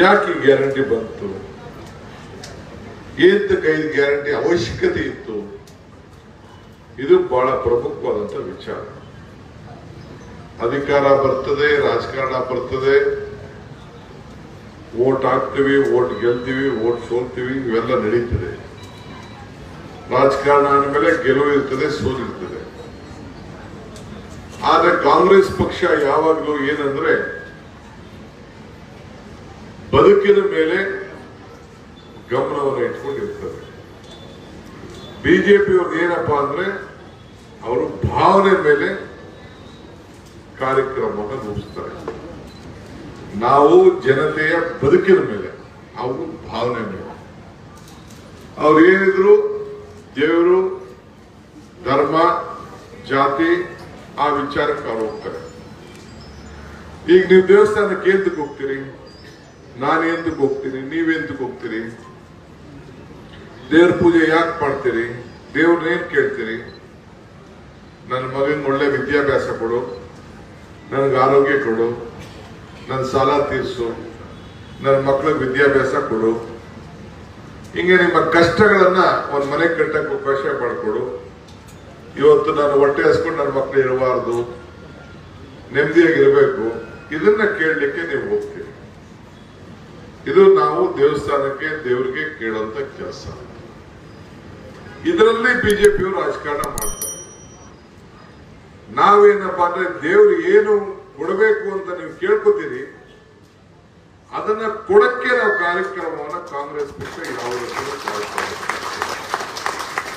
ಯಾಕೆ ಗ್ಯಾರಂಟಿ ಬಂತು? ಏತ ಐದು ಗ್ಯಾರಂಟಿ ಅವಶ್ಯಕತೆ ಇತ್ತು? ಇದು ಬಹಳ ಪ್ರಮುಖವಾದಂತ ವಿಚಾರ. ಅಧಿಕಾರ ಬರ್ತದೆ, ರಾಜಕಾರಣ ಬರ್ತದೆ. ವೋಟ್ ಹಾಕ್ತೀವಿ, ವೋಟ್ ಗೆಲ್ತೀವಿ, ವೋಟ್ ಸೋಲ್ತೀವಿ, ಇವೆಲ್ಲ ನಡೀತದೆ. ರಾಜಕಾರಣ ಅಂದಮೇಲೆ ಗೆಲುವು ಇರ್ತದೆ ಸೋಲಿರ್ತದೆ ಆದ್ರೆ ಕಾಂಗ್ರೆಸ್ ಪಕ್ಷ ಯಾವಾಗಲೂ ಏನಂದ್ರೆ ಬದುಕಿನ ಮೇಲೆ ಗಮನವನ್ನು ಇಟ್ಕೊಂಡಿರ್ತದೆ. ಬಿಜೆಪಿ ಅವ್ರದ್ದು ಏನಪ್ಪಾ ಅಂದ್ರೆ ಅವರು ಭಾವನೆ ಮೇಲೆ ಕಾರ್ಯಕ್ರಮವನ್ನು ರೂಪಿಸ್ತಾರೆ. ನಾವು ಜನತೆಯ ಬದುಕಿನ ಮೇಲೆ, ಅವರು ಭಾವನೆ ಮೇಲೆ. ಅವ್ರು ಏನಿದ್ರು ದೇವರು, ಧರ್ಮ, ಜಾತಿ, ಆ ವಿಚಾರಕ್ಕೆ ಅವ್ರು ಹೋಗ್ತಾರೆ. ಈಗ ನೀವು ದೇವಸ್ಥಾನಕ್ಕೆ ಏನಕ್ಕೆ ಹೋಗ್ತೀರಿ? ನಾನು ಎಂತಕ್ಕೆ ಹೋಗ್ತೀನಿ ನೀವೆಂದಕ್ಕೆ ಹೋಗ್ತೀರಿ? ದೇವ್ರ ಪೂಜೆ ಯಾಕೆ ಮಾಡ್ತೀರಿ? ದೇವ್ರನ್ನ ಏನ್ ಕೇಳ್ತೀರಿ? ನನ್ನ ಮಗನಿಗೆ ಒಳ್ಳೆ ವಿದ್ಯಾಭ್ಯಾಸ ಕೊಡು, ನನಗೆ ಆರೋಗ್ಯ ಕೊಡು ನನ್ನ ಸಾಲ ತೀರಿಸು ನನ್ನ ಮಕ್ಕಳಿಗೆ ವಿದ್ಯಾಭ್ಯಾಸ ಕೊಡು. ಹಿಂಗೆ ನಿಮ್ಮ ಕಷ್ಟಗಳನ್ನ ಒಂದು ಮನೆ ಕಟ್ಟಕ್ಕೆ ಅವಕಾಶ ಮಾಡಿಕೊಡು. ಇವತ್ತು ನಾನು ಹೊಟ್ಟೆ ಹಸ್ಕೊಂಡು ನನ್ನ ಮಕ್ಕಳು ಇರಬಾರ್ದು ನೆಮ್ಮದಿಯಾಗಿರಬೇಕು ಇದನ್ನ ಕೇಳಲಿಕ್ಕೆ ನೀವು ಹೋಗ್ತೀರಿ. ಇದು ನಾವು ದೇವಸ್ಥಾನಕ್ಕೆ ದೇವರಿಗೆ ಕೇಳುವಂತ ಕೆಲಸ. ಇದರಲ್ಲಿ ಬಿಜೆಪಿಯವರು ರಾಜಕಾರಣ ಮಾಡ್ತಾರೆ. ನಾವೇನಪ್ಪಾ ಅಂದ್ರೆ ದೇವ್ರು ಏನು ಕೊಡಬೇಕು ಅಂತ ನೀವು ಕೇಳ್ಕೊತೀರಿ, ಅದನ್ನ ಕೊಡಕ್ಕೆ ನಾವು ಕಾರ್ಯಕ್ರಮವನ್ನು ಕಾಂಗ್ರೆಸ್ ಪಕ್ಷ ಯಾವ ಮಾಡ್ತಾರೆ